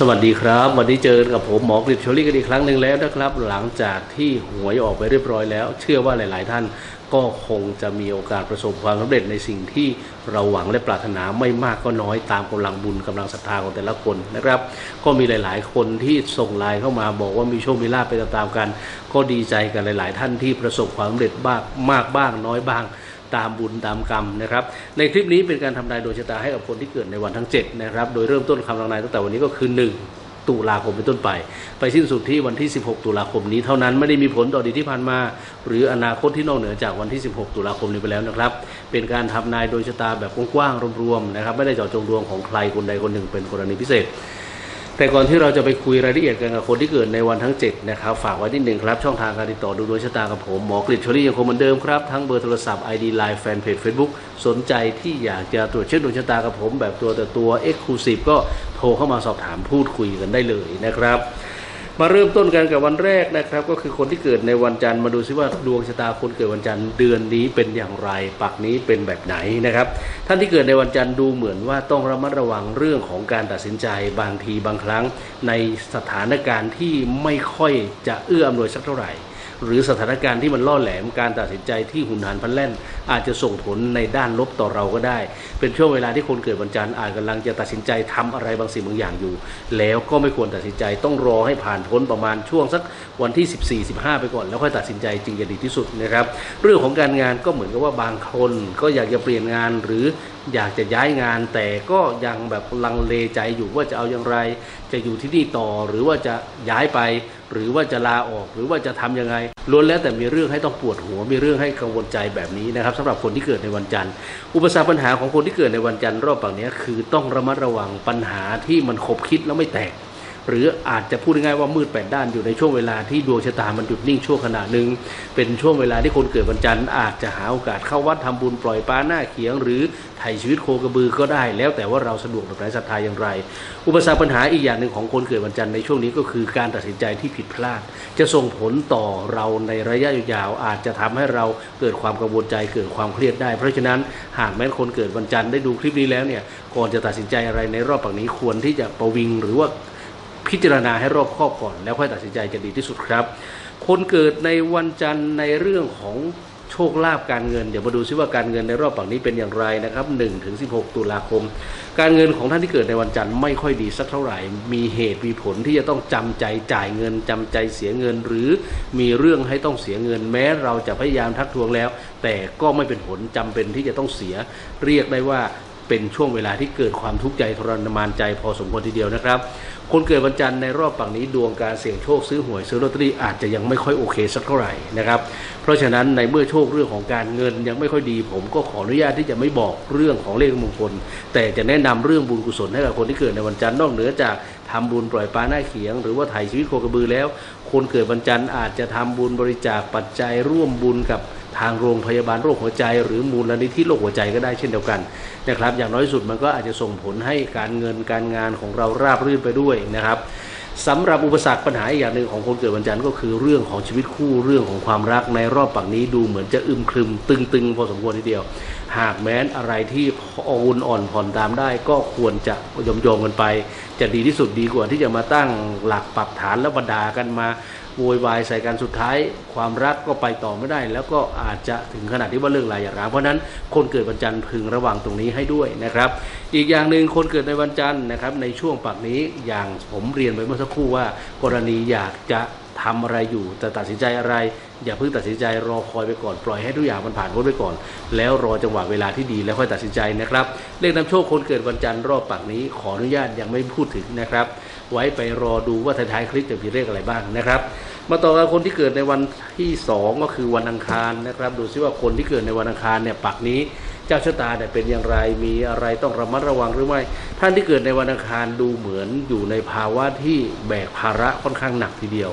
สวัสดีครับ วันนี้เจอกับผมหมอกฤษชลี่กันอีกครั้งหนึ่งแล้วนะครับ หลังจากที่หวยออกไปเรียบร้อยแล้ว เชื่อว่าหลาย ๆ ท่านก็คงจะมีโอกาสประสบความสำเร็จในสิ่งที่เราหวังและปรารถนาไม่มากก็น้อยตามกำลังบุญกำลังศรัทธาของแต่ละคนนะครับ ก็มีหลาย ๆ คนที่ส่งไลน์เข้ามาบอกว่ามีโชคมีลาภไปตามๆกัน ก็ดีใจกันหลาย ๆ ท่านที่ประสบความสำเร็จบ้างมากบ้างน้อยบ้าง ตามบุญตามกรรมนะครับ ในคลิปนี้เป็นการทำนายดวงชะตาให้กับคนที่เกิดในวันทั้ง7นะครับโดยเริ่มต้นคำทำนายตั้งแต่วันนี้ก็คือ 1ตุลาคมเป็นต้นไป ไปสิ้นสุดที่วันที่ 16 ตุลาคมนี้เท่านั้นไม่ได้มีผลต่อดีที่ผ่านมา หรืออนาคตที่นอกเหนือจากวันที่ 16 ตุลาคมนี้ไปแล้วนะครับ เป็นการทำนายโดยชะตาแบบกว้างๆรวมๆนะครับ ไม่ได้เจาะจงดวงของใครคนใดคนหนึ่งเป็นกรณีพิเศษ แต่ก่อนที่เราจะไปคุยรายละเอียดกันกับคนที่เกิดในวันทั้ง 7 นะครับ ฝากไว้นิดหนึ่งครับ ช่องทางการติดต่อดูดวงชะตากับผม หมอกฤษชลี่ยังคงเหมือนเดิมครับ ทั้งเบอร์โทรศัพท์ ID Line แฟนเพจ Facebook สนใจที่อยากจะตรวจเช็คดวงชะตากับผม แบบตัวแต่ตัว Exclusive ก็โทรเข้ามาสอบถามพูดคุยกันได้เลยนะครับ มาเริ่มต้นกันกับวันแรกนะครับ ก็คือคนที่เกิดในวันจันทร์มาดูซิว่าดวงชะตาคนเกิดวันจันทร์เดือนนี้เป็นอย่างไรปักนี้เป็นแบบไหนนะครับ ท่านที่เกิดในวันจันทร์ดูเหมือนว่าต้องระมัดระวังเรื่องของการตัดสินใจบางทีบางครั้ง ในสถานการณ์ที่ไม่ค่อยจะเอื้ออำนวยสักเท่าไหร่ หรือสถานการณ์ที่มันล่อแหลมการตัดสินใจที่หุนหันพันแล่น อาจจะส่งผลในด้านลบต่อเราก็ได้ เป็นช่วงเวลาที่คนเกิดวันจันทร์อาจกำลังจะตัดสินใจทำอะไรบางสิ่งบางอย่างอยู่ แล้วก็ไม่ควรตัดสินใจต้องรอให้ผ่านพ้นประมาณช่วงสักวันที่ 14 15 ไปก่อน แล้วค่อยตัดสินใจจึงจะดีที่สุดนะครับ เรื่องของการงานก็เหมือนกับว่าบางคนก็อยากจะเปลี่ยนงานหรือ อยากจะย้ายงานแต่ก็ยังแบบลังเลใจอยู่ว่าจะเอาอย่างไร จะอยู่ที่นี่ต่อหรือว่าจะย้ายไป หรือว่าจะลาออกหรือว่าจะทำยังไงล้วนแล้วแต่มีเรื่องให้ต้องปวดหัว มีเรื่องให้กังวลใจแบบนี้นะครับสำหรับคนที่เกิดในวันจันทร์ อุปสรรคปัญหาของคนที่เกิดในวันจันทร์รอบฝั่งนี้คือต้องระมัดระวังปัญหาที่มันขบคิดแล้วไม่แตก หรืออาจจะพูดง่ายๆว่ามืดแปดด้านอยู่ในช่วงเวลาที่ดวงชะตามันหยุดนิ่งชั่วขณะหนึ่งเป็นช่วงเวลาที่คนเกิดวันจันทร์อาจจะหาโอกาสเข้าวัดทำบุญปล่อยปลาหน้าเขียง หรือไถ่ชีวิตโคกระบือก็ได้ แล้วแต่ว่าเราสะดวกแบบไหนศรัทธาอย่างไร อุปสรรคปัญหาอีกอย่างหนึ่งของคนเกิดวันจันทร์ในช่วงนี้ก็คือการตัดสินใจที่ผิดพลาด จะส่งผลต่อเราในระยะยาวอาจจะทำให้เราเกิดความกังวลใจเกิดความเครียดได้ เพราะฉะนั้นหากแม้คนเกิดวันจันทร์ได้ดูคลิปนี้แล้วเนี่ยก่อนจะตัดสินใจอะไรในรอบฝั่งนี้ควรที่จะประวิงหรือว่า พิจารณาให้รอบคอบก่อน แล้วค่อยตัดสินใจจะดีที่สุดครับ คนเกิดในวันจันทร์ในเรื่องของโชคลาภการเงิน เดี๋ยวมาดูซิว่าการเงินในรอบฝั่งนี้เป็นอย่างไรนะครับ1ถึง16 ตุลาคม การเงินของท่านที่เกิดในวันจันทร์ไม่ค่อยดีสักเท่าไหร่ มีเหตุมีผลที่จะต้องจำใจจ่ายเงินจำใจเสียเงิน หรือมีเรื่องให้ต้องเสียเงิน แม้เราจะพยายามทักทวงแล้ว แต่ก็ไม่เป็นผลจำเป็นที่จะต้องเสีย เรียกได้ว่าเป็นช่วงเวลาที่เกิดความทุกข์ใจทรมานใจพอสมควรทีเดียวนะครับ คนเกิดวันจันทร์ในรอบฝั่งนี้ดวงการเสี่ยงโชคซื้อหวยซื้อลอตเตอรี่อาจจะยังไม่ค่อยโอเคสักเท่าไหร่นะครับ เพราะฉะนั้นในเมื่อโชคเรื่องของการเงินยังไม่ค่อยดี ผมก็ขออนุญาตที่จะไม่บอกเรื่องของเลขมงคล แต่จะแนะนำเรื่องบุญกุศลให้กับคนที่เกิดในวันจันทร์นอกเหนือจากทำบุญปล่อยปลาหน้าเขียง หรือว่าไถ่ชีวิตโคกระบือแล้ว คนเกิดวันจันทร์อาจจะทำบุญบริจาคปัจจัยร่วมบุญกับ ทางโรงพยาบาลโรคหัวใจ หรือมูลนิธิโรคหัวใจก็ได้เช่นเดียวกันนะครับ อย่างน้อยสุดมันก็อาจจะส่งผลให้การเงินการงานของเราราบรื่นไปด้วยนะครับสำหรับอุปสรรคปัญหาอีกอย่างหนึ่งของคนเกิดวันจันทร์ก็คือเรื่องของชีวิตคู่เรื่องของความรักในรอบปักนี้ดูเหมือนจะอึมครึมตึงๆ พอสมควรทีเดียว หากแม้นอะไรที่อ่อนอ่อนผ่อนตามได้ ก็ควรจะยอมยอมกันไป จะดีที่สุดดีกว่าที่จะมาตั้งหลักปรับฐานแล้วบรรดากันมา โวยวายใส่กันสุดท้าย ความรักก็ไปต่อไม่ได้ แล้วก็อาจจะถึงขนาดที่ว่าเลิกลาอย่าร้างเพราะนั้นคนเกิดวันจันทร์พึงระวังตรงนี้ให้ด้วยนะครับ อีกอย่างหนึ่งคนเกิดในวันจันทร์นะครับ ในช่วงปักนี้อย่างผมเรียนไปเมื่อสักครู่ว่า กรณีอยากจะทำอะไรอยู่จะตัดสินใจอะไร อย่าเพิ่งตัดสินใจรอคอยไปก่อนปล่อยให้ทุกอย่างมันผ่านพ้นไปก่อน แล้วรอจังหวะเวลาที่ดีแล้วค่อยตัดสินใจนะครับเลขนำโชคคนเกิดวันจันทร์รอบปักนี้ขออนุญาตยังไม่พูดถึงนะครับ ไว้ไปรอดูว่าท้ายๆคลิปจะมีเลขอะไรบ้างนะครับ มาต่อกับคนที่เกิดในวันที่2ก็คือวันอังคารนะครับ ดูซิว่าคนที่เกิดในวันอังคารเนี่ยปักนี้เจ้าชะตาเนี่ยเป็นอย่างไรมีอะไรต้องระมัดระวังหรือไม่ ท่านที่เกิดในวันอังคารดูเหมือนอยู่ในภาวะที่แบกภาระค่อนข้างหนักทีเดียว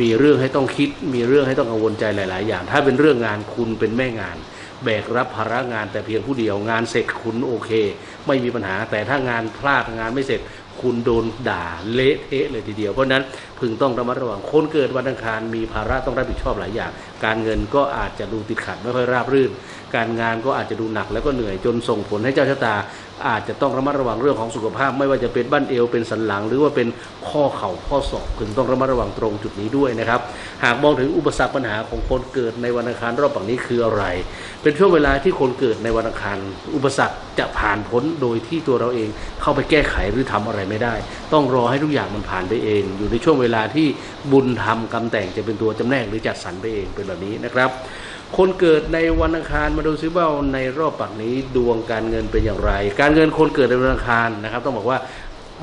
มีเรื่องให้ต้องคิด มีเรื่องให้ต้องกังวลใจหลาย ๆ อย่าง ถ้าเป็นเรื่องงานคุณเป็นแม่งาน แบกรับภาระงานแต่เพียงผู้เดียวงานเสร็จคุณโอเค ไม่มีปัญหาแต่ถ้างานพลาดงานไม่เสร็จ คุณโดนด่าเละเทะเลยทีเดียว เพราะนั้นพึงต้องระมัดระวังคนเกิดวันอังคารมีภาระต้องรับผิดชอบหลายอย่าง การเงินก็อาจจะดูติดขัดไม่ค่อยราบรื่น การงานก็อาจจะดูหนักแล้วก็เหนื่อยจนส่งผลให้เจ้าชะตา อาจจะต้องระมัดระวังเรื่องของสุขภาพ ไม่ว่าจะเป็นบั้นเอวเป็นสันหลัง หรือว่าเป็นข้อเข่าข้อศอกพึงต้องระมัดระวังตรงจุดนี้ด้วยนะครับ หากมองถึงอุปสรรคปัญหาของคนเกิดในวันอังคารรอบฝั่งนี้คืออะไร เป็นช่วงเวลาที่คนเกิดในวันอังคารอุปสรรคจะผ่านพ้นโดยที่ตัวเราเองเข้าไปแก้ไขหรือทำอะไรไม่ได้ ต้องรอให้ทุกอย่างมันผ่านไปเอง อยู่ในช่วงเวลาที่บุญทำกรรมแต่งจะเป็นตัวจำแนกหรือจัดสรรไปเองเป็นแบบนี้นะครับ คนเกิดในวันอังคารมาดูซิว่าในรอบปักนี้ดวงการเงินเป็นอย่างไร การเงินคนเกิดในวันอังคารนะครับ ต้องบอกว่า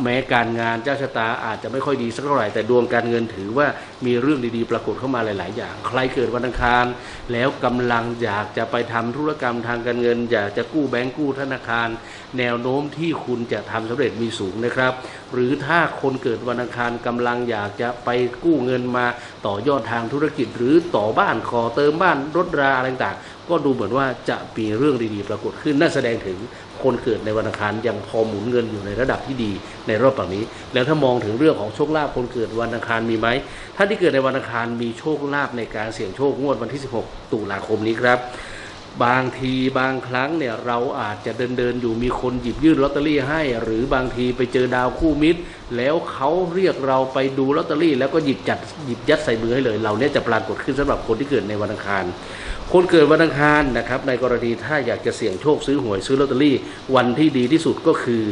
แม้การงานเจ้าชะตาอาจจะไม่ค่อยดีสักเท่าไหร่แต่ดวงการเงินถือว่ามีเรื่องดีๆ ปรากฏเข้ามาหลาย ๆ อย่าง ใครเกิดวันอังคาร แล้วกำลังอยากจะไปทำธุรกรรมทางการเงิน อยากจะกู้แบงก์กู้ธนาคาร แนวโน้มที่คุณจะทำสำเร็จมีสูงนะครับ หรือถ้าคนเกิดวันอังคารกำลังอยากจะไปกู้เงินมาต่อยอดทางธุรกิจ หรือต่อบ้านขอเติมบ้านรถราอะไรต่าง ก็ดูเหมือนว่าจะมีเรื่องดีๆปรากฏขึ้นนั่นแสดงถึงคนเกิดในวันอังคารยังพอหมุนเงินอยู่ในระดับที่ดีในรอบแบบนี้ แล้วถ้ามองถึงเรื่องของโชคลาภคนเกิดวันอังคารมีไหมท่านที่เกิดในวันอังคารมีโชคลาภในการเสี่ยงโชคงวดวันที่ 16 ตุลาคมนี้ครับ บางทีบางครั้งเนี่ยเราอาจจะเดินเดินอยู่มีคนหยิบยื่นลอตเตอรี่ให้ หรือบางทีไปเจอดาวคู่มิตร แล้วเขาเรียกเราไปดูลอตเตอรี่ แล้วก็หยิบจัดหยิบยัดใส่มือให้เลยเราเนี่ยจะปรากฏขึ้นสำหรับคนที่เกิดในวันอังคาร คนเกิดวันอังคารนะครับ ในกรณีถ้าอยากจะเสี่ยงโชคซื้อหวยซื้อลอตเตอรี่ วันที่ดีที่สุดก็คือ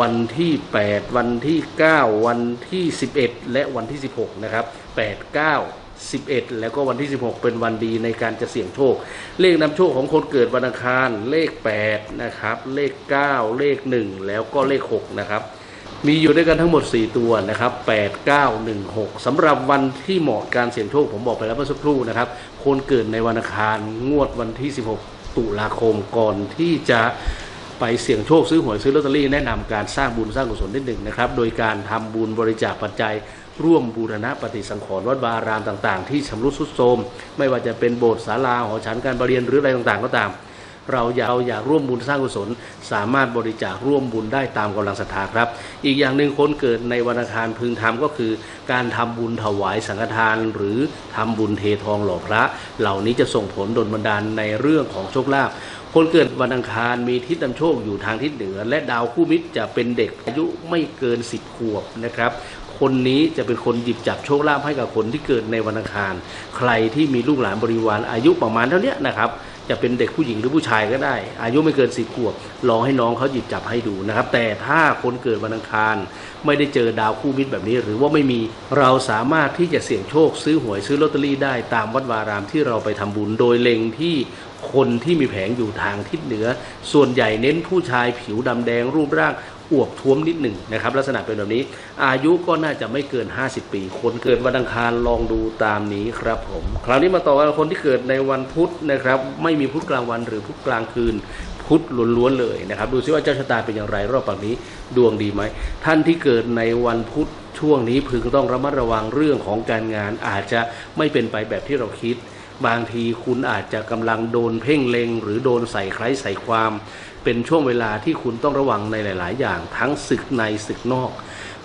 วันที่ 8 วันที่ 9 วันที่ 11 และวันที่ 16 นะครับ8 9 11 แล้วก็วันที่ 16 เป็นวันดีในการจะเสี่ยงโชค เลขนำโชคของคนเกิดวันอังคารเลข 8 นะครับ เลข 9 เลข 1 แล้วก็เลข 6 นะครับ มีอยู่ด้วยกันทั้งหมด 4 ตัวนะครับ 8 9 1 6สำหรับวันที่เหมาะการเสี่ยงโชค ผมบอกไปแล้วเมื่อสักครู่นะครับ คนเกิดในวันอังคารงวดวันที่ 16 ตุลาคมก่อนที่จะไปเสี่ยงโชคซื้อหวยซื้อลอตเตอรี่แนะนำการสร้างบุญสร้างกุศลนิดหนึ่งนะครับ โดยการทำบุญบริจาคปัจจัย ร่วมบูรณะปฏิสังขรณ์วัดวาอารามต่าง ๆ ที่ชำรุดทรุดโทรมไม่ว่าจะเป็นโบสถ์ศาลาหอฉันการรเรียนหรืออะไรต่างๆ ก็ตาม เราอยากเราอยากร่วมบุญสร้างกุศล สามารถบริจาคร่วมบุญได้ตามกำลังศรัทธาครับ อีกอย่างหนึ่งคนเกิดในวันอังคารพึงทำก็คือ การทำบุญถวายสังฆทาน หรือทำบุญเททองหล่อพระ เหล่านี้จะส่งผลดลบันดาลในเรื่องของโชคลาภคนเกิดวันอังคารมีทิศนำโชคอยู่ทางทิศเหนือ และดาวคู่มิตรจะเป็นเด็กอายุไม่เกิน 10 ขวบนะครับ คนนี้จะเป็นคนหยิบจับโชคลาภให้กับคนที่เกิดในวันอังคาร ใครที่มีลูกหลานบริวารอายุประมาณเท่านี้นะครับ จะเป็นเด็กผู้หญิงหรือผู้ชายก็ได้ อายุไม่เกินสิบขวบลองให้น้องเขาหยิบจับให้ดูนะครับ แต่ถ้าคนเกิดวันอังคาร ไม่ได้เจอดาวคู่มิตรแบบนี้ หรือว่าไม่มีเราสามารถที่จะเสี่ยงโชคซื้อหวยซื้อลอตเตอรี่ได้ตามวัดวารามที่เราไปทำบุญโดยเล็งที่คนที่มีแผงอยู่ทางทิศเหนือ ส่วนใหญ่เน้นผู้ชายผิวดำแดงรูปร่าง อวบท้วมนิดหนึ่งนะครับ ลักษณะเป็นแบบนี้ อายุก็น่าจะไม่เกิน 50 ปี คนเกิดวันอังคารลองดูตามนี้ครับผม คราวนี้มาต่อกันคนที่เกิดในวันพุธนะครับ ไม่มีพุธกลางวันหรือพุธกลางคืนพุธล้วนๆเลยนะครับ ดูซิว่าเจ้าชะตาเป็นอย่างไรรอบปักนี้ดวงดีไหม ท่านที่เกิดในวันพุธช่วงนี้พึงต้องระมัดระวังเรื่องของการงาน อาจจะไม่เป็นไปแบบที่เราคิด บางทีคุณอาจจะกำลังโดนเพ่งเลงหรือโดนใส่ใครใส่ความ เป็นช่วงเวลาที่คุณต้องระวังในหลาย ๆ อย่าง ทั้งศึกในศึกนอก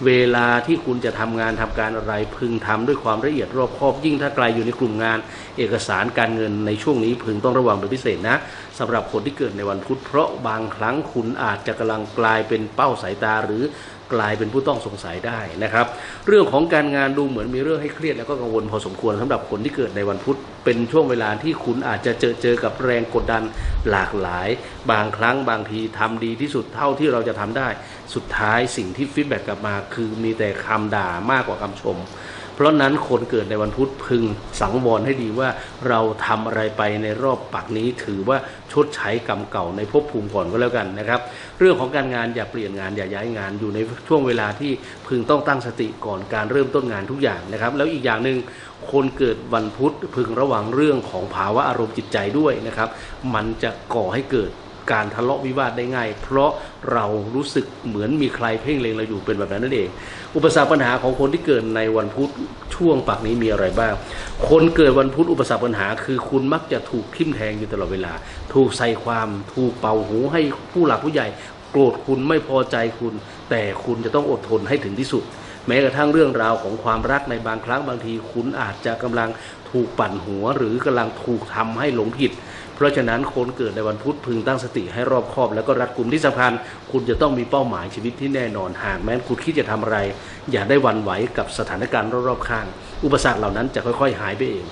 เวลาที่คุณจะทำงานทำการอะไรพึงทำด้วยความละเอียดรอบคอบยิ่งถ้าไกลอยู่ในกลุ่มงาน เอกสารการเงินในช่วงนี้พึงต้องระวังเป็นพิเศษนะสำหรับคนที่เกิดในวันพุธเพราะบางครั้งคุณอาจจะกำลังกลายเป็นเป้าสายตาหรือกลายเป็นผู้ต้องสงสัยได้นะครับ เรื่องของการงานดูเหมือนมีเรื่องให้เครียดแล้วก็กังวลพอสมควรสำหรับคนที่เกิดในวันพุธเป็นช่วงเวลาที่คุณอาจจะเจอเจอกับแรงกดดันหลากหลาย บางครั้งบางทีทำดีที่สุดเท่าที่เราจะทำได้ สุดท้ายสิ่งที่ฟีดแบ็กกลับมา คือมีแต่คำด่ามากกว่าคำชม เพราะนั้นคนเกิดในวันพุธพึงสังวรให้ดีว่าเราทำอะไรไปในรอบปักนี้ถือว่าชดใช้กรรมเก่าในภพภูมิก่อนก็แล้วกันนะครับ เรื่องของการงานอย่าเปลี่ยนงานอย่าย้ายงานอยู่ในช่วงเวลาที่พึงต้องตั้งสติก่อนการเริ่มต้นงานทุกอย่างนะครับ แล้วอีกอย่างหนึ่งคนเกิดวันพุธพึงระวังเรื่องของภาวะอารมณ์จิตใจด้วยนะครับ มันจะก่อให้เกิด การทะเลาะวิวาทได้ง่าย เพราะเรารู้สึกเหมือนมีใครเพ่งเล็งเราอยู่เป็นแบบนั้นนั่นเอง อุปสรรคปัญหาของคนที่เกิดในวันพุธช่วงปากนี้มีอะไรบ้าง คนเกิดวันพุธอุปสรรคปัญหา คือคุณมักจะถูกทิ่มแทงอยู่ตลอดเวลา ถูกใส่ความถูกเป่าหูให้ผู้หลักผู้ใหญ่ โกรธคุณไม่พอใจคุณ แต่คุณจะต้องอดทนให้ถึงที่สุดแม้กระทั่งเรื่องราวของความรักในบางครั้งบางที คุณอาจจะกำลังถูกปั่นหัว หรือกำลังถูกทำให้หลงผิด เพราะฉะนั้นคนเกิดในวันพุธพึงตั้งสติให้รอบคอบ แล้วก็รัดกุมที่สำคัญคุณจะต้องมีเป้าหมายชีวิตที่แน่นอนหากแม้นคุณคิดจะทำอะไร อย่าได้วันไหวกับสถานการณ์รอบๆข้าง อุปสรรคเหล่านั้นจะค่อย ๆ หายไปเอง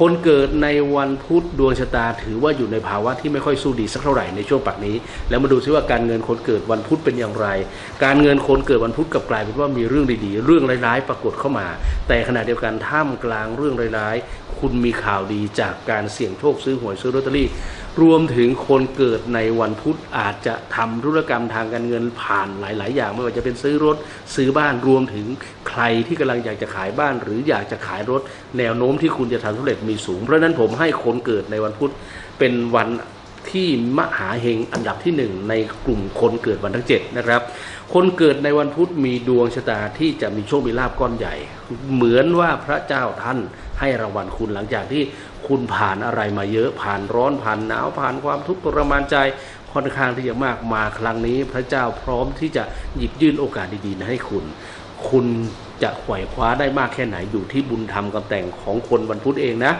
คนเกิดในวันพุธดวงชะตาถือว่าอยู่ในภาวะที่ไม่ค่อยสู้ดีสักเท่าไหร่ในช่วงปักนี้ แล้วมาดูซิว่าการเงินคนเกิดวันพุธเป็นอย่างไร การเงินคนเกิดวันพุธกับกลายเป็นว่ามีเรื่องดีๆ เรื่องร้ายๆ ปรากฏเข้ามา แต่ขณะเดียวกันท่ามกลางเรื่องร้ายๆ คุณมีข่าวดีจากการเสี่ยงโชคซื้อหวยซื้อลอตเตอรี่ รวมถึงคนเกิดในวันพุธอาจจะทำธุรกรรมทางการเงินผ่านหลาย ๆ อย่าง ไม่ว่าจะเป็นซื้อรถซื้อบ้านรวมถึงใครที่กำลังอยากจะขายบ้าน หรืออยากจะขายรถ แนวโน้มที่คุณจะทำสำเร็จมีสูง เพราะฉะนั้นผมให้คนเกิดในวันพุธเป็นวันที่มหาเฮงอันดับที่หนึ่งในกลุ่มคนเกิดวันทั้งเจ็ดนะครับ คนเกิดในวันพุธมีดวงชะตาที่จะมีโชคมีลาบก้อนใหญ่ เหมือนว่าพระเจ้าท่านให้รางวัลคุณหลังจากที่คุณผ่านอะไรมาเยอะผ่านร้อนผ่านหนาวผ่านความทุกข์ทรมานใจค่อนข้างที่จะมากมาครั้งนี้ พระเจ้าพร้อมที่จะหยิบยื่นโอกาสดีๆให้คุณ คุณ จะไขว่คว้าได้มากแค่ไหนอยู่ที่บุญธรรมกำแต่งของคนวันพุธเองนะ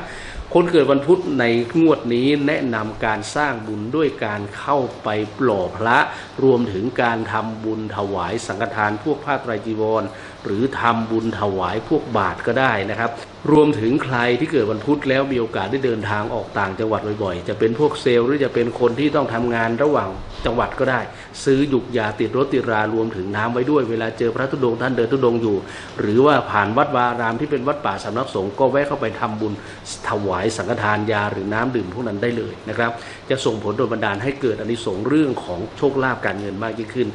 คนเกิดวันพุธในงวดนี้แนะนำการสร้างบุญด้วยการเข้าไปปล่อพระ รวมถึงการทำบุญถวายสังฆทานพวกผ้าไตรจีวร หรือทำบุญถวายพวกบาทก็ได้นะครับ รวมถึงใครที่เกิดวันพุธแล้วมีโอกาสได้เดินทางออกต่างจังหวัดบ่อยๆ จะเป็นพวกเซลล์หรือจะเป็นคนที่ต้องทำงานระหว่างจังหวัดก็ได้ ซื้อหยุกยาติดรถติดรารวมถึงน้ำไว้ด้วยเวลาเจอพระธุดงค์ท่านเดินธุดงค์อยู่ หรือว่าผ่านวัดวารามที่เป็นวัดป่าสำนักสงฆ์ก็แวะเข้าไปทำบุญถวายสังฆทานยาหรือน้ำดื่มพวกนั้นได้เลยนะครับ จะส่งผลโดยบันดาลให้เกิดอานิสงส์เรื่องของโชคลาภการเงินมากยิ่งขึ้น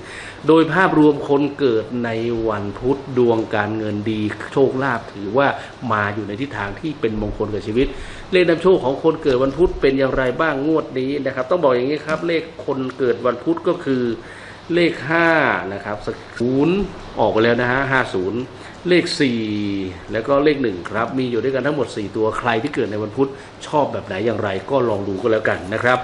โดยภาพรวมคนเกิดในวันพุธดวงการเงินดีโชคลาภถือว่ามาอยู่ในทิศทางที่เป็นมงคลกับชีวิต เลขนำโชคของคนเกิดวันพุธเป็นอย่างไรบ้างงวดนี้นะครับ ต้องบอกอย่างนี้ครับ เลขคนเกิดวันพุธก็คือ เลข5นะครับศูนย์ออกไปแล้วนะฮะ50เลข4แล้วก็เลข1ครับ มีอยู่ด้วยกันทั้งหมด 4 ตัวใครที่เกิดในวันพุธชอบแบบไหนอย่างไร ก็ลองดูก็แล้วกันนะครับ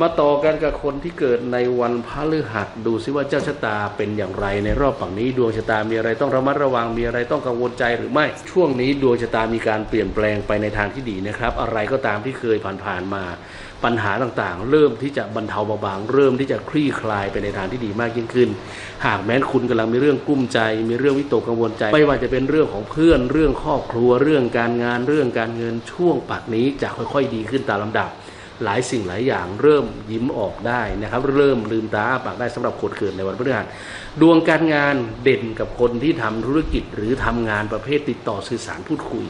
มาต่อกันกับคนที่เกิดในวันพฤหัสดูซิว่าเจ้าชะตาเป็นอย่างไรในรอบฝั่งนี้ ดวงชะตามีอะไรต้องระมัดระวังมีอะไรต้องกังวลใจหรือไม่ ช่วงนี้ดวงชะตามีการเปลี่ยนแปลงไปในทางที่ดีนะครับ อะไรก็ตามที่เคยผ่านๆมา ปัญหาต่างๆ เริ่มที่จะบรรเทาเบาบาง เริ่มที่จะคลี่คลายไปในทางที่ดีมากยิ่งขึ้น หากแม้นคุณกำลังมีเรื่องกุ้มใจ มีเรื่องวิตกกังวลใจ ไม่ว่าจะเป็นเรื่องของเพื่อน เรื่องครอบครัว เรื่องการงาน เรื่องการเงิน ช่วงปักนี้จะค่อยๆ ดีขึ้นตามลำดับ หลายสิ่งหลายอย่างเริ่มยิ้มออกได้นะครับ เริ่มลืมตาปากได้สำหรับคนเกิดในวันพฤหัส ดวงการงานเด่นกับคนที่ทำธุรกิจหรือทำงานประเภทติดต่อสื่อสารพูดคุย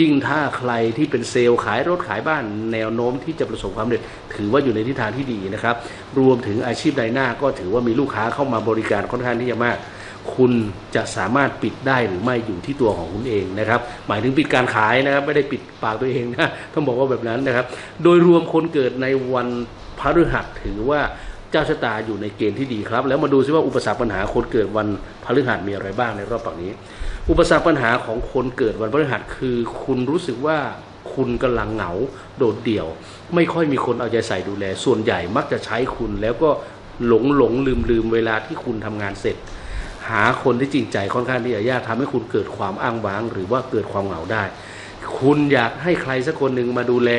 ยิ่งถ้าใครที่เป็นเซลล์ขายรถขายบ้าน แนวโน้มที่จะประสบความสำเร็จ ถือว่าอยู่ในทิศทางที่ดีนะครับ รวมถึงอาชีพใดหน้าก็ถือว่ามีลูกค้าเข้ามาบริการค่อนข้างที่จะมาก คุณจะสามารถปิดได้หรือไม่อยู่ที่ตัวของคุณเองนะครับ หมายถึงปิดการขายนะครับ ไม่ได้ปิดปากตัวเองนะต้องบอกว่าแบบนั้นนะครับ โดยรวมคนเกิดในวันพฤหัสถือว่า เจ้าชะตาอยู่ในเกณฑ์ที่ดีครับ แล้วมาดูซิว่าอุปสรรคปัญหาคนเกิดวันพฤหัสมีอะไรบ้างในรอบปักนี้ อุปสรรคปัญหาของคนเกิดวันพฤหัสคือ คุณรู้สึกว่าคุณกำลังเหงาโดดเดี่ยว ไม่ค่อยมีคนเอาใจใส่ดูแล ส่วนใหญ่มักจะใช้คุณแล้วก็หลงหลงลืมลืมเวลาที่คุณทำงานเสร็จ หาคนที่จริงใจค่อนข้างที่จะยากทำให้คุณเกิดความอ้างว้าง หรือว่าเกิดความเหงาได้ คุณอยากให้ใครสักคนหนึ่งมาดูแล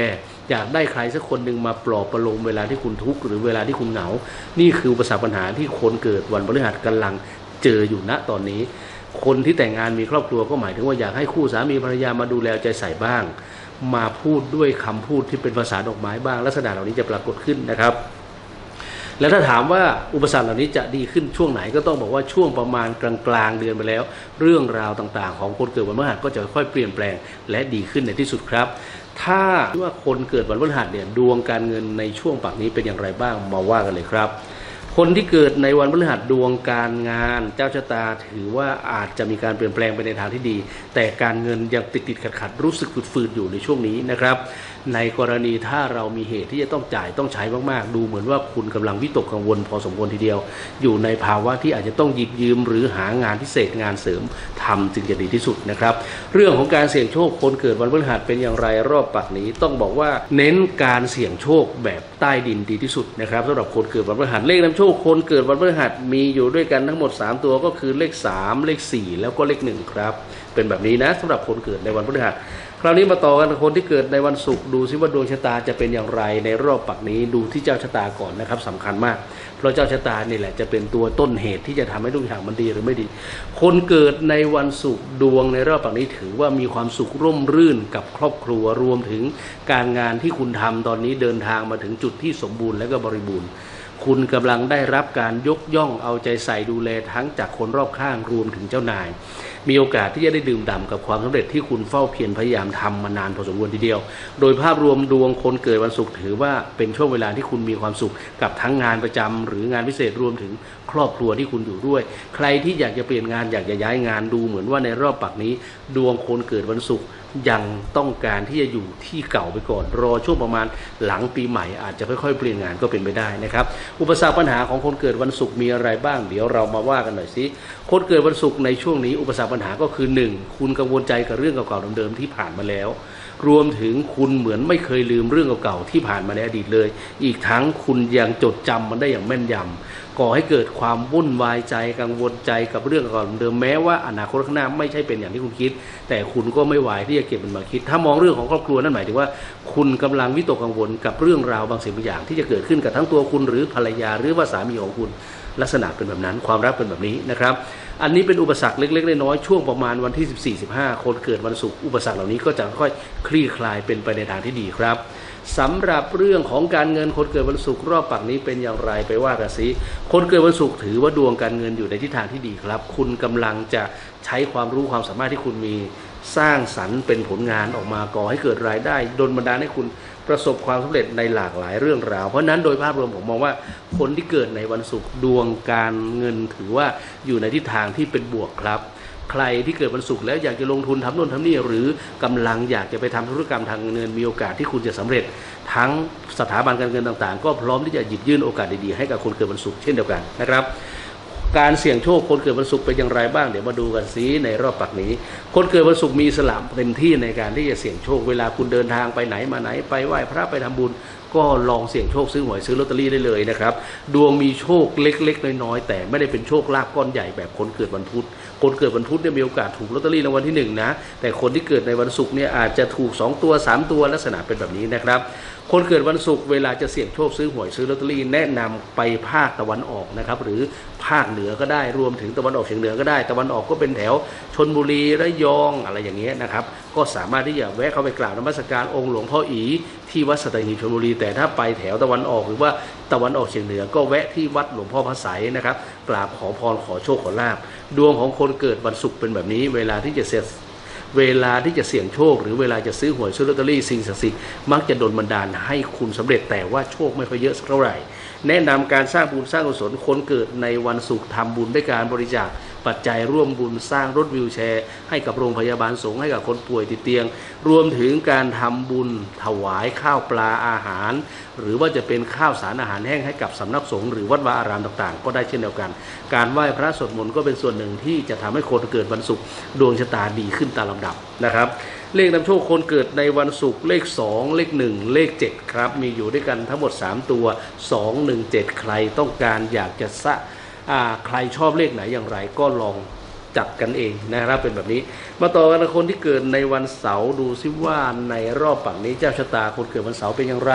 อยากได้ใครสักคนหนึ่งมาปลอบประโลมเวลาที่คุณทุกข์หรือเวลาที่คุณเหงา นี่คืออุปสรรคปัญหาที่คนเกิดวันพฤหัสกำลังเจออยู่ณตอนนี้ คนที่แต่งงานมีครอบครัวก็หมายถึงว่าอยากให้คู่สามีภรรยามาดูแลใจใส่บ้าง มาพูดด้วยคำพูดที่เป็นภาษาดอกไม้บ้าง ลักษณะเหล่านี้จะปรากฏขึ้นนะครับแล้วถ้าถามว่าอุปสรรคเหล่านี้จะดีขึ้นช่วงไหนก็ต้องบอกว่าช่วงประมาณกลางๆเดือนไปแล้ว เรื่องราวต่างๆ ของคนเกิดวันพฤหัสก็จะค่อยเปลี่ยนแปลงและดีขึ้นในที่สุดครับ ถ้าว่าคนเกิดวันพฤหัสเนี่ยดวงการเงินในช่วงปักนี้เป็นอย่างไรบ้างมาว่ากันเลยครับ คนที่เกิดในวันพฤหัสดวงการงาน เจ้าชะตาถือว่าอาจจะมีการเปลี่ยนแปลงไปในทางที่ดี แต่การเงินยังติดติดขัดขัดรู้สึกฝืดฟืดอยู่ในช่วงนี้นะครับ ในกรณีถ้าเรามีเหตุที่จะต้องจ่ายต้องใช้มากๆ ดูเหมือนว่าคุณกำลังวิตกกังวลพอสมควรทีเดียว อยู่ในภาวะที่อาจจะต้องหยิบยืมหรือหางานพิเศษงานเสริมทำจึงจะดีที่สุดนะครับ เรื่องของการเสี่ยงโชคคนเกิดวันพฤหัสเป็นอย่างไรรอบปักนี้ต้องบอกว่าเน้นการเสี่ยงโชคแบบใต้ดินดีที่สุดนะครับสำหรับคนเกิดวันพฤหัสเลขนำโชคคนเกิดวันพฤหัสมีอยู่ด้วยกันทั้งหมด 3 ตัวก็คือเลข 3 เลข 4 แล้วก็เลข1ครับเป็นแบบนี้นะสำหรับคนเกิดในวันพฤหัส คราวนี้มาต่อกันคนที่เกิดในวันศุกร์ดูซิว่าดวงชะตาจะเป็นอย่างไรในรอบปักนี้ดูที่เจ้าชะตาก่อนนะครับสำคัญมาก เพราะเจ้าชะตานี่แหละจะเป็นตัวต้นเหตุที่จะทำให้ทุกอย่างมันดีหรือไม่ดี คนเกิดในวันศุกร์ดวงในรอบปักนี้ถือว่ามีความสุขร่มรื่นกับครอบครัวรวมถึงการงานที่คุณทำตอนนี้เดินทางมาถึงจุดที่สมบูรณ์และก็บริบูรณ์คุณกำลังได้รับการยกย่องเอาใจใส่ดูแลทั้งจากคนรอบข้างรวมถึงเจ้านาย มีโอกาสที่จะได้ดื่มด่ำกับความสำเร็จที่คุณเฝ้าเพียรพยายามทำมานานพอสมควรทีเดียว โดยภาพรวมดวงคนเกิดวันศุกร์ถือว่าเป็นช่วงเวลาที่คุณมีความสุขกับทั้งงานประจำหรืองานพิเศษรวมถึงครอบครัวที่คุณอยู่ด้วย ใครที่อยากจะเปลี่ยนงานอยากจะย้ายงานดูเหมือนว่าในรอบปักนี้ ดวงคนเกิดวันศุกร์ ยังต้องการที่จะอยู่ที่เก่าไปก่อน รอช่วงประมาณหลังปีใหม่อาจจะค่อยๆเปลี่ยนงานก็เป็นไปได้นะครับ อุปสรรคปัญหาของคนเกิดวันศุกร์มีอะไรบ้าง เดี๋ยวเรามาว่ากันหน่อยสิคนเกิดวันศุกร์ในช่วงนี้อุปสรรคปัญหาก็คือ 1. คุณกังวลใจกับเรื่องเก่าๆเดิมๆที่ผ่านมาแล้ว รวมถึงคุณเหมือนไม่เคยลืมเรื่องเก่าๆที่ผ่านมาในอดีตเลย อีกทั้งคุณยังจดจำมันได้อย่างแม่นยำ ก่อให้เกิดความวุ่นวายใจกังวลใจกับเรื่องก่อนเดิมแม้ว่าอนาคตข้างหน้าไม่ใช่เป็นอย่างที่คุณคิด แต่คุณก็ไม่ไหวที่จะเก็บมันมาคิด ถ้ามองเรื่องของครอบครัวนั่นหมายถึงว่า คุณกำลังวิตกกังวลกับเรื่องราวบางสิ่งบางอย่าง ที่จะเกิดขึ้นกับทั้งตัวคุณหรือภรรยาหรือว่าสามีของคุณลักษณะเป็นแบบนั้น ความรักเป็นแบบนี้นะครับ อันนี้เป็นอุปสรรคเล็กๆน้อยๆช่วงประมาณวันที่ 14 15 คนเกิดวันศุกร์อุปสรรคเหล่านี้ก็จะค่อยคลี่คลายเป็นไปในทางที่ดีครับสำหรับเรื่องของการเงินคนเกิดวันศุกร์รอบปักนี้เป็นอย่างไรไปว่ากันสิคนเกิดวันศุกร์ถือว่าดวงการเงินอยู่ในทิศทางที่ดีครับ คุณกำลังจะใช้ความรู้ความสามารถที่คุณมีสร้างสรรค์เป็นผลงานออกมาก่อให้เกิดรายได้ดลบันดาลให้คุณ ประสบความสำเร็จในหลากหลายเรื่องราว เพราะนั้นโดยภาพรวมผมมองว่าคนที่เกิดในวันศุกร์ดวงการเงินถือว่าอยู่ในทิศทางที่เป็นบวกครับ ใครที่เกิดวันศุกร์แล้วอยากจะลงทุนทำโน่นทำนี่หรือกำลังอยากจะไปทำธุรกรรมทางเงินมีโอกาสที่คุณจะสำเร็จ ทั้งสถาบันการเงินต่างๆ ก็พร้อมที่จะหยิบยื่นโอกาสดีๆให้กับคนเกิดวันศุกร์เช่นเดียวกันนะครับ การเสี่ยงโชคคนเกิดวันศุกร์เป็นอย่างไรบ้างเดี๋ยวมาดูกันซิในรอบปักนี้ คนเกิดวันศุกร์มีสลามเต็มที่ในการที่จะเสี่ยงโชคเวลาคุณเดินทางไปไหนมาไหน ไปไหว้พระไปทำบุญ ก็ลองเสี่ยงโชคซื้อหวยซื้อลอตเตอรี่ได้เลยนะครับ ดวงมีโชคเล็ก ๆ น้อยๆแต่ไม่ได้เป็นโชคลาภก้อนใหญ่แบบคนเกิดวันพุธ คนเกิดวันพุธเนี่ยมีโอกาสถูกลอตเตอรี่รางวัลที่หนึ่งนะแต่คนที่เกิดในวันศุกร์เนี่ยอาจจะถูกสองตัวสามตัวลักษณะเป็นแบบนี้นะครับ คนเกิดวันศุกร์เวลาจะเสี่ยงโชคซื้อหวยซื้อลอตเตอรี่แนะนำไปภาคตะวันออกนะครับ หรือภาคเหนือก็ได้รวมถึงตะวันออกเฉียงเหนือก็ได้ ตะวันออกก็เป็นแถวชนบุรีระยองอะไรอย่างเงี้ยนะครับ ก็สามารถที่จะแวะเข้าไปกราบนมัสการองค์หลวงพ่ออีที่วัดสตหีบชลบุรีแต่ถ้าไปแถวตะวันออกหรือว่าตะวันออกเฉียงเหนือก็แวะที่วัดหลวงพ่อพระไสยนะครับกราบขอพรขอโชคขอลาบดวงของคนเกิดวันศุกร์เป็นแบบนี้ เวลาที่จะเสร็จเวลาที่จะเสี่ยงโชค หรือเวลาจะซื้อหวยซื้อลอตเตอรี่สิ่งศักดิ์สิทธิ์มักจะดลบันดาลให้คุณสำเร็จแต่ว่าโชคไม่ค่อยเยอะสักเท่าไหร่ แนะนำการสร้างบุญสร้างกุศลคนเกิดในวันศุกร์ทำบุญด้วยการบริจาค ปัจจัยร่วมบุญสร้างรถวิวแชร์ ให้กับโรงพยาบาลสงฆ์ให้กับคนป่วยติดเตียง รวมถึงการทำบุญถวายข้าวปลาอาหาร หรือว่าจะเป็นข้าวสารอาหารแห้งให้กับสำนักสงฆ์หรือวัดวาอารามต่างๆ ก็ได้เช่นเดียวกัน การไหว้พระสวดมนต์ก็เป็นส่วนหนึ่งที่จะทำให้คนเกิดวันศุกร์ดวงชะตาดีขึ้นตามลำดับนะครับเลขนำโชคคนเกิดในวันศุกร์เลข 2 เลข 1 เลข 7 ครับ มีอยู่ด้วยกันทั้งหมด 3 ตัว 2 1 7 ใครต้องการอยากจะสะ ใครชอบเลขไหนอย่างไรก็ลองจัดกันเองนะครับเป็นแบบนี้ มาต่อกันคนที่เกิดในวันเสาร์ดูซิว่าในรอบปักนี้เจ้าชะตาคนเกิดวันเสาร์เป็นอย่างไร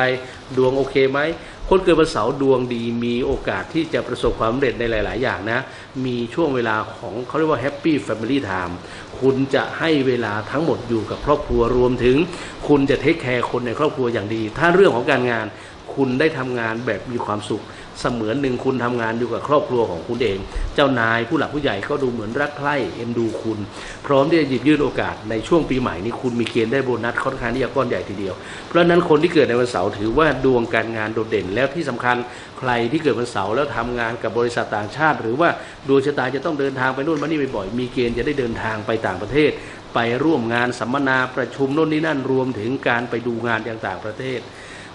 ดวงโอเคไหมคนเกิดวันเสาร์ดวงดีมีโอกาสที่จะประสบความสำเร็จในหลาย ๆ อย่างนะ มีช่วงเวลาของเขาเรียกว่าแฮปปี้แฟมิลี่ไทม์คุณจะให้เวลาทั้งหมดอยู่กับครอบครัวรวมถึง คุณจะเทคแคร์คนในครอบครัวอย่างดี ถ้าเรื่องของการงาน คุณได้ทำงานแบบมีความสุข เสมือนหนึ่งคุณทำงานอยู่กับครอบครัวของคุณเอง เจ้านายผู้หลักผู้ใหญ่ก็ดูเหมือนรักใคร่เอ็นดูคุณ พร้อมที่จะหยิบยื่นโอกาสในช่วงปีใหม่นี้คุณมีเกณฑ์ได้โบนัสค่อนข้างที่จะก้อนใหญ่ทีเดียว เพราะนั้นคนที่เกิดในวันเสาร์ถือว่าดวงการงานโดดเด่นแล้วที่สำคัญใครที่เกิดวันเสาร์แล้วทำงานกับบริษัทต่างชาติ หรือว่าดวงชะตาจะต้องเดินทางไปนู่นมานี่บ่อยๆมีเกณฑ์จะได้เดินทางไปต่างประเทศ ไปร่วมงานสัมมนาประชุมโน่นนี่นั่นรวมถึงการไปดูงานอย่างต่างประเทศ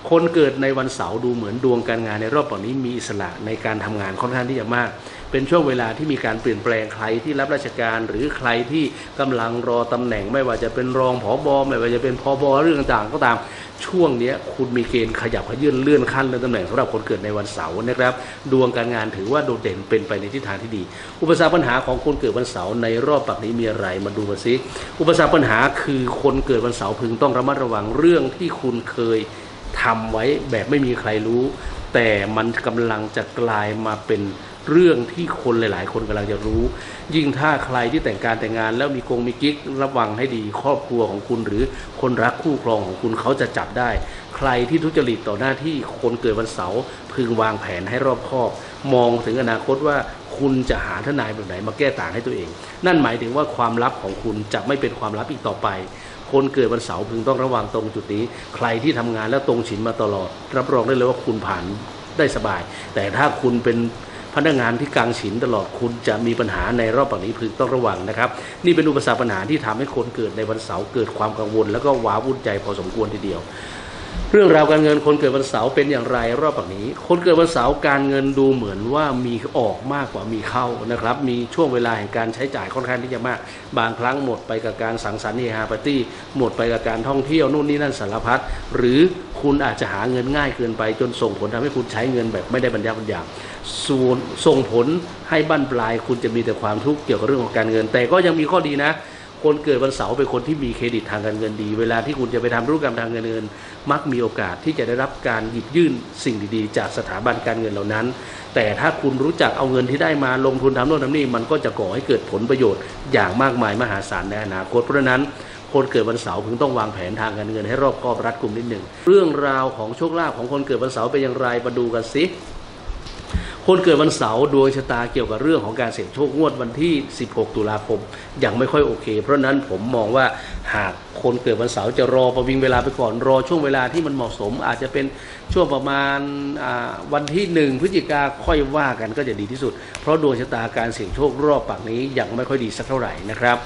คนเกิดในวันเสาร์ดูเหมือนดวงการงานในรอบปีนี้มีอิสระในการทำงานค่อนข้างที่จะมาก เป็นช่วงเวลาที่มีการเปลี่ยนแปลงใครที่รับราชการ หรือใครที่กำลังรอตำแหน่งไม่ว่าจะเป็นรองผอบอไม่ว่าจะเป็นพอบอเรื่องต่างๆ ก็ตามช่วงนี้คุณมีเกณฑ์ขยับขยื่นเลื่อนขั้นเลื่อนตำแหน่งสำหรับคนเกิดในวันเสาร์นะครับ ดวงการงานถือว่าโดดเด่นเป็นไปในทิศทางที่ดี อุปสรรคปัญหาของคนเกิดวันเสาร์ในรอบปักนี้มีอะไรมาดูมาซิอุปสรรคปัญหาคือคนเกิดวันเสาร์พึงต้องระมัดระวังเรื่องที่คุณเคย ทำไว้แบบไม่มีใครรู้ แต่มันกำลังจะกลายมาเป็นเรื่องที่คนหลาย ๆ คนกำลังจะรู้ ยิ่งถ้าใครที่แต่งการแต่งงานแล้วมีกงมีกิ๊กระวังให้ดีครอบครัวของคุณ หรือคนรักคู่ครองของคุณเขาจะจับได้ ใครที่ทุจริตต่อหน้าที่คนเกิดวันเสาร์พึงวางแผนให้รอบคอบ มองถึงอนาคตว่าคุณจะหาทนายแบบไหนมาแก้ต่างให้ตัวเอง นั่นหมายถึงว่าความลับของคุณจะไม่เป็นความลับอีกต่อไป คนเกิดวันเสาร์พึงต้องระวังตรงจุดนี้ ใครที่ทำงานแล้วตรงฉินมาตลอด รับรองได้เลยว่าคุณผ่านได้สบาย แต่ถ้าคุณเป็นพนักงานที่กลางฉินตลอดคุณจะมีปัญหาในรอบปนี้พึงต้องระวังนะครับ นี่เป็นอุปสรรคปัญหาที่ทำให้คนเกิดในวันเสาร์เกิดความกังวล แล้วก็ว้าวุ่นใจพอสมควรทีเดียว เรื่องราวการเงินคนเกิดวันเสาร์เป็นอย่างไรรอบแบบนี้ คนเกิดวันเสาร์การเงินดูเหมือนว่ามีออกมากกว่ามีเข้านะครับ มีช่วงเวลาแห่งการใช้จ่ายค่อนข้างที่จะมาก บางครั้งหมดไปกับการสังสรรค์เฮฮาปาร์ตี้หมดไปกับการท่องเที่ยวนู่นนี่นั่นสารพัดหรือคุณอาจจะหาเงินง่ายเกินไป จนส่งผลทำให้คุณใช้เงินแบบไม่ได้บรรยาบรรยังส่วนส่งผลให้บั้นปลาย คุณจะมีแต่ความทุกข์เกี่ยวกับเรื่องของการเงิน แต่ก็ยังมีข้อดีนะ คนเกิดวันเสาร์เป็นคนที่มีเครดิตทางการเงินดี เวลาที่คุณจะไปทำธุรกรรมทางการเงิน มักมีโอกาสที่จะได้รับการหยิบยื่นสิ่งดีๆ จากสถาบันการเงินเหล่านั้น แต่ถ้าคุณรู้จักเอาเงินที่ได้มาลงทุนทำโน่นทำนี่มันก็จะก่อให้เกิดผลประโยชน์อย่างมากมายมหาศาลในอนาคตเพราะฉะนั้นคนเกิดวันเสาร์พึงต้องวางแผนทางการเงินให้รอบคอบรัดกุมนิดหนึ่งเรื่องราวของโชคลาภของคนเกิดวันเสาร์เป็นอย่างไรมาดูกันสิ คนเกิดวันเสาร์ดวงชะตาเกี่ยวกับเรื่องของการเสี่ยงโชคงวดวันที่ 16 ตุลาคม ยังไม่ค่อยโอเค เพราะนั้นผมมองว่าหากคนเกิดวันเสาร์จะรอประวิงเวลาไปก่อนรอช่วงเวลาที่มันเหมาะสม อาจจะเป็นช่วงประมาณวันที่หนึ่งพฤศจิกาค่อยว่ากันก็จะดีที่สุด เพราะดวงชะตาการเสี่ยงโชครอบปากนี้ยังไม่ค่อยดีสักเท่าไหร่นะครับ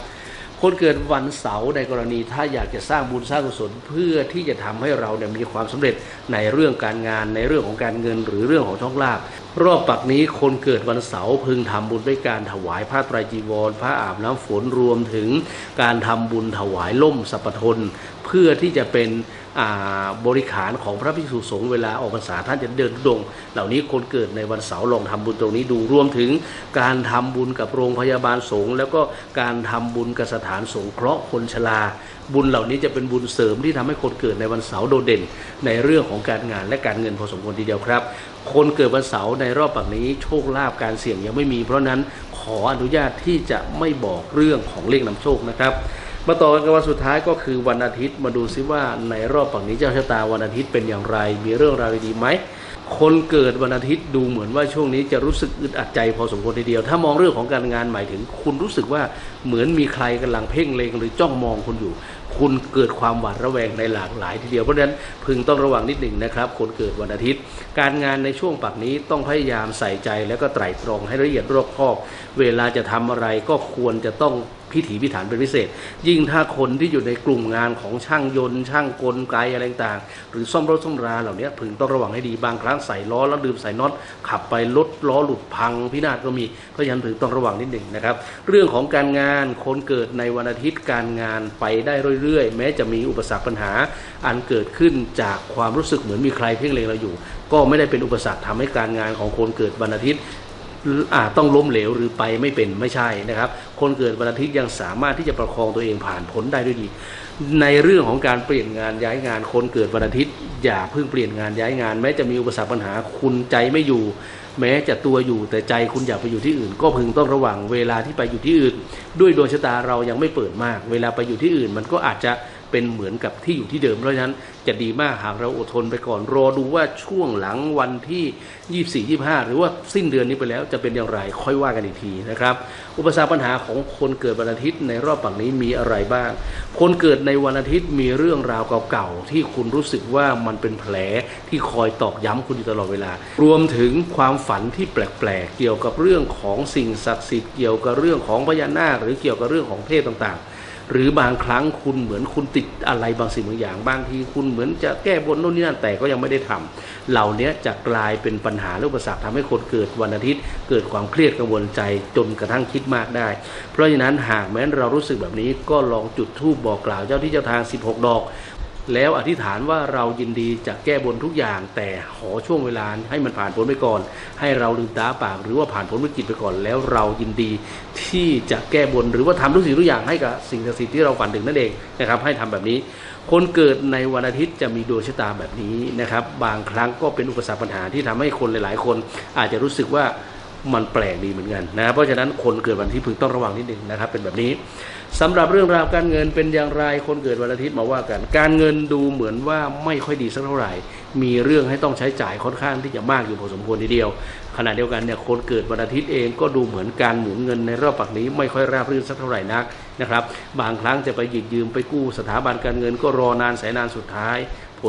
คนเกิดวันเสาร์ในกรณีถ้าอยากจะสร้างบุญสร้างกุศลเพื่อที่จะทำให้เราเนี่ยมีความสำเร็จในเรื่องการงานในเรื่องของการเงินหรือเรื่องของช่องลาบรอบปักนี้คนเกิดวันเสาร์พึงทำบุญด้วยการถวายผ้าไตรจีวรผ้าอาบน้ำฝนรวมถึงการทำบุญถวายล่มสัพพทนเพื่อที่จะเป็น บริขารของพระภิกษุสงฆ์เวลาออกพรรษาท่านจะเดินทุดง เหล่านี้คนเกิดในวันเสาร์ลองทำบุญตรงนี้ดูรวมถึงการทำบุญกับโรงพยาบาลสงฆ์แล้วก็การทำบุญกับสถานสงเคราะห์คนชราบุญเหล่านี้จะเป็นบุญเสริมที่ทำให้คนเกิดในวันเสาร์โดดเด่น ในเรื่องของการงานและการเงินพอสมควรทีเดียวครับ คนเกิดวันเสาร์ในรอบปักนี้โชคลาภการเสี่ยงยังไม่มี เพราะฉะนั้นขออนุญาตที่จะไม่บอกเรื่องของเลขนำโชคนะครับ มาต่อกันกับวันสุดท้ายก็คือวันอาทิตย์มาดูซิว่าในรอบปักนี้เจ้าชะตาวันอาทิตย์เป็นอย่างไร มีเรื่องราวดีๆไหมคนเกิดวันอาทิตย์ดูเหมือนว่าช่วงนี้จะรู้สึกอึดอัดใจพอสมควรทีเดียว ถ้ามองเรื่องของการงานหมายถึง คุณรู้สึกว่าเหมือนมีใครกำลังเพ่งเลงหรือจ้องมองคุณอยู่ คุณเกิดความหวาดระแวงในหลากหลายทีเดียวเพราะฉะนั้นพึงต้องระวังนิดหนึ่งนะครับ คนเกิดวันอาทิตย์ การงานในช่วงปักนี้ต้องพยายามใส่ใจ แล้วก็ไตร่ตรองให้ละเอียดรอบคอบ เวลาจะทำอะไรก็ควรจะต้อง พิถีพิถันเป็นพิเศษ ยิ่งถ้าคนที่อยู่ในกลุ่มงานของช่างยนต์ ช่างกลไกอะไรต่างหรือซ่อมรถซ่อมราเหล่านี้พึงต้องระวังให้ดีบางครั้งใส่ล้อแล้วลืมใส่น็อตขับไปรถล้อหลุดพังพินาศก็มีเพราะฉะนั้นพึงต้องระวังนิดหนึ่งนะครับ เรื่องของการงานคนเกิดในวันอาทิตย์การงานไปได้เรื่อยๆ แม้จะมีอุปสรรคปัญหา อันเกิดขึ้นจากความรู้สึกเหมือนมีใครเพ่งเล็งเราอยู่ ก็ไม่ได้เป็นอุปสรรคทำให้การงานของคนเกิดวันอาทิตย์ อาจต้องล้มเหลวหรือไปไม่เป็นไม่ใช่นะครับ คนเกิดวันอาทิตย์ยังสามารถที่จะประคองตัวเองผ่านพ้นได้ด้วยดี ในเรื่องของการเปลี่ยนงานย้ายงาน คนเกิดวันอาทิตย์ อย่าเพิ่งเปลี่ยนงานย้ายงาน แม้จะมีอุปสรรคปัญหาคุณใจไม่อยู่ แม้จะตัวอยู่แต่ใจคุณอยากไปอยู่ที่อื่น ก็พึงต้องระวังเวลาที่ไปอยู่ที่อื่น ด้วยดวงชะตาเรายังไม่เปิดมาก เวลาไปอยู่ที่อื่น มันก็อาจจะ เป็นเหมือนกับที่อยู่ที่เดิม เพราะฉะนั้นจะดีมากหากเราอดทนไปก่อนรอดูว่าช่วงหลังวันที่ 24 25 หรือว่าสิ้นเดือนนี้ไปแล้วจะเป็นอย่างไรค่อยว่ากันอีกทีนะครับ อุปสรรคปัญหาของคนเกิดวันอาทิตย์ในรอบปังนี้มีอะไรบ้าง คนเกิดในวันอาทิตย์มีเรื่องราวเก่าๆที่คุณรู้สึกว่ามันเป็นแผลที่คอยตอกย้ำคุณอยู่ตลอดเวลา รวมถึงความฝันที่แปลกๆเกี่ยวกับเรื่องของสิ่งศักดิ์สิทธิ์เกี่ยวกับเรื่องของพญานาคหรือเกี่ยวกับเรื่องของเทพต่างๆ หรือบางครั้งคุณเหมือนคุณติดอะไรบางสิ่งบางอย่าง บางทีคุณเหมือนจะแก้บนโน่นนี่นั่นแต่ก็ยังไม่ได้ทำเหล่านี้จะกลายเป็นปัญหาหรืออุปสรรคทำให้คนเกิดวันอาทิตย์ เกิดความเครียดกังวลใจจนกระทั่งคิดมากได้ เพราะฉะนั้นหากแม้นเรารู้สึกแบบนี้ก็ลองจุดธูปบอกกล่าวเจ้าที่เจ้าทาง 16 ดอก แล้วอธิษฐานว่าเรายินดีจะแก้บนทุกอย่าง แต่ขอช่วงเวลาให้มันผ่านพ้นไปก่อน ให้เราลืมตาปากหรือว่าผ่านพ้นวิกฤตไปก่อน แล้วเรายินดีที่จะแก้บนหรือว่าทำทุกสิ่งทุกอย่างให้กับสิ่งศักดิ์สิทธิ์ที่เราฝันถึงนั่นเองนะครับ ให้ทำแบบนี้ คนเกิดในวันอาทิตย์จะมีดวงชะตาแบบนี้นะครับ บางครั้งก็เป็นอุปสรรคปัญหาที่ทำให้คนหลาย ๆ คนอาจจะรู้สึกว่า มันแปลกดีเหมือนกันนะครับเพราะฉะนั้นคนเกิดวันที่พึงต้องระวังนิดนึงนะครับ เป็นแบบนี้สำหรับเรื่องราวการเงินเป็นอย่างไรคนเกิดวันอาทิตย์มาว่ากัน การเงินดูเหมือนว่าไม่ค่อยดีสักเท่าไหร่ มีเรื่องให้ต้องใช้จ่ายค่อนข้างที่จะมากอยู่พอสมควรทีเดียว ขณะเดียวกันเนี่ยคนเกิดวันอาทิตย์เองก็ดูเหมือนการหมุนเงินในรอบปักนี้ไม่ค่อยราบรื่นสักเท่าไหร่นักนะครับ บางครั้งจะไปหยิบยืมไปกู้สถาบันการเงินก็รอนานแสนนานสุดท้าย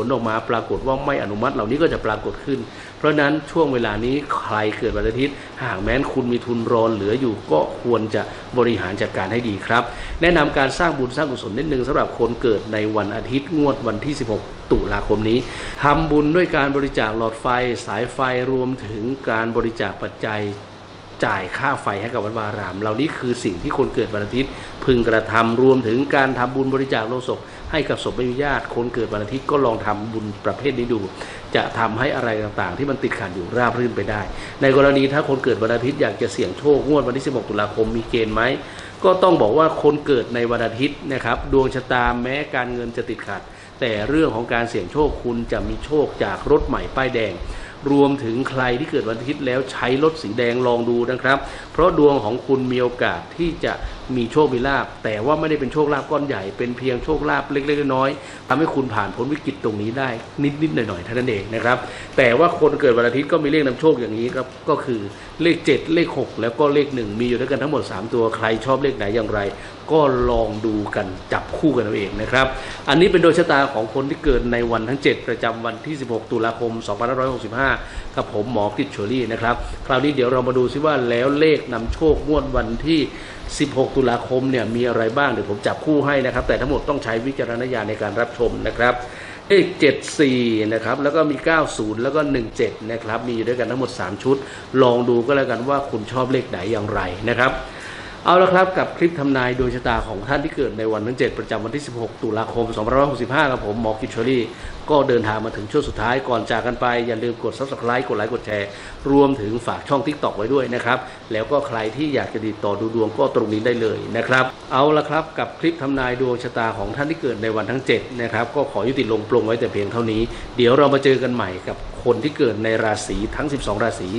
ลออกมาปรากฏว่าไม่อนุมัติเหล่านี้ก็จะปรากฏขึ้น เพราะนั้นช่วงเวลานี้ใครเกิดวันอาทิตย์ หากแม้นคุณมีทุนรอนเหลืออยู่ก็ควรจะบริหารจัดการให้ดีครับ แนะนำการสร้างบุญสร้างกุศลนิดนึงสำหรับคนเกิดในวันอาทิตย์งวดวันที่ 16 ตุลาคมนี้ทำบุญด้วยการบริจาคหลอดไฟสายไฟรวมถึงการบริจาคปัจจัย จ่ายค่าไฟให้กับวัดวาอาราม เหล่านี้คือสิ่งที่คนเกิดวันอาทิตย์ พึงกระทำรวมถึงการทำบุญบริจาคโลงศพให้กับศพไม่มีญาติ คนเกิดวันอาทิตย์ก็ลองทำบุญประเภทนี้ดู จะทำให้อะไรต่างๆ ที่มันติดขัดอยู่ราบรื่นไปได้ ในกรณีถ้าคนเกิดวันอาทิตย์อยากจะเสี่ยงโชคงวดวันที่ 16 ตุลาคมมีเกณฑ์ไหมก็ต้องบอกว่าคนเกิดในวันอาทิตย์นะครับดวงชะตาแม้การเงินจะติดขัด แต่เรื่องของการเสี่ยงโชคคุณจะมีโชคจากรถใหม่ป้ายแดง รวมถึงใครที่เกิดวันอาทิตย์แล้วใช้รถสีแดงลองดูนะครับ เพราะดวงของคุณมีโอกาสที่จะ มีโชคมีลาบแต่ว่าไม่ได้เป็นโชคลาภก้อนใหญ่เป็นเพียงโชคลาภเล็ก ๆ น้อยๆทำให้คุณผ่านพ้นวิกฤตตรงนี้ได้ นิดๆหน่อยๆเท่านั้นเองนะครับ แต่ว่าคนเกิดวันอาทิตย์ก็มีเลขนำโชคอย่างนี้ครับก็คือเลข 7 เลข 6 แล้วก็เลข 1 มีอยู่ด้วยกันทั้งหมด 3 ตัวใครชอบเลขไหนอย่างไร ก็ลองดูกันจับคู่กันเอาเองนะครับ อันนี้เป็นโดยชะตาของคนที่เกิดในวันทั้ง 7 ประจำวันที่ 16 ตุลาคม 2565 กับผมหมอคริสโชลี่นะครับคราวนี้เดี๋ยวเรามาดูซิว่าแล้วเลขนำโชคงวดวันที่ 16ตุลาคมเนี่ยมีอะไรบ้างเดี๋ยวผมจับคู่ให้นะครับ แต่ทั้งหมดต้องใช้วิจารณญาณในการรับชมนะครับเลข74 นะครับ แล้วก็มี 90 แล้วก็ 17 นะครับ มีอยู่ด้วยกันทั้งหมด 3 ชุด ลองดูก็แล้วกันว่าคุณชอบเลขไหนอย่างไรนะครับ เอาละครับกับคลิปทำนายดวงชะตาของท่านที่เกิดในวันทั้ง7ประจำวันที่ 16 ตุลาคม 2565 กับผมหมอกิชอรี่ ก็เดินทางมาถึงช่วงสุดท้ายก่อนจากกันไป อย่าลืมกด subscribe กดไลค์กดแชร์รวมถึงฝากช่อง TikTok ไว้ด้วยนะครับ แล้วก็ใครที่อยากจะติดต่อดูดวงก็ตรงนี้ได้เลยนะครับ เอาละครับกับคลิปทำนายดวงชะตาของท่านที่เกิดในวันทั้ง7นะครับก็ขอยุติลงปลงไว้แต่เพียงเท่านี้ เดี๋ยวเรามาเจอกันใหม่กับคนที่เกิดในราศีทั้ง 12 ราศี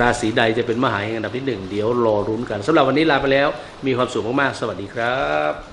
ราศีใดจะเป็นมหาแห่งอันดับที่หนึ่งเดี๋ยวรอรุ้นกันสำหรับวันนี้ลาไปแล้ว มีความสุขมากๆ สวัสดีครับ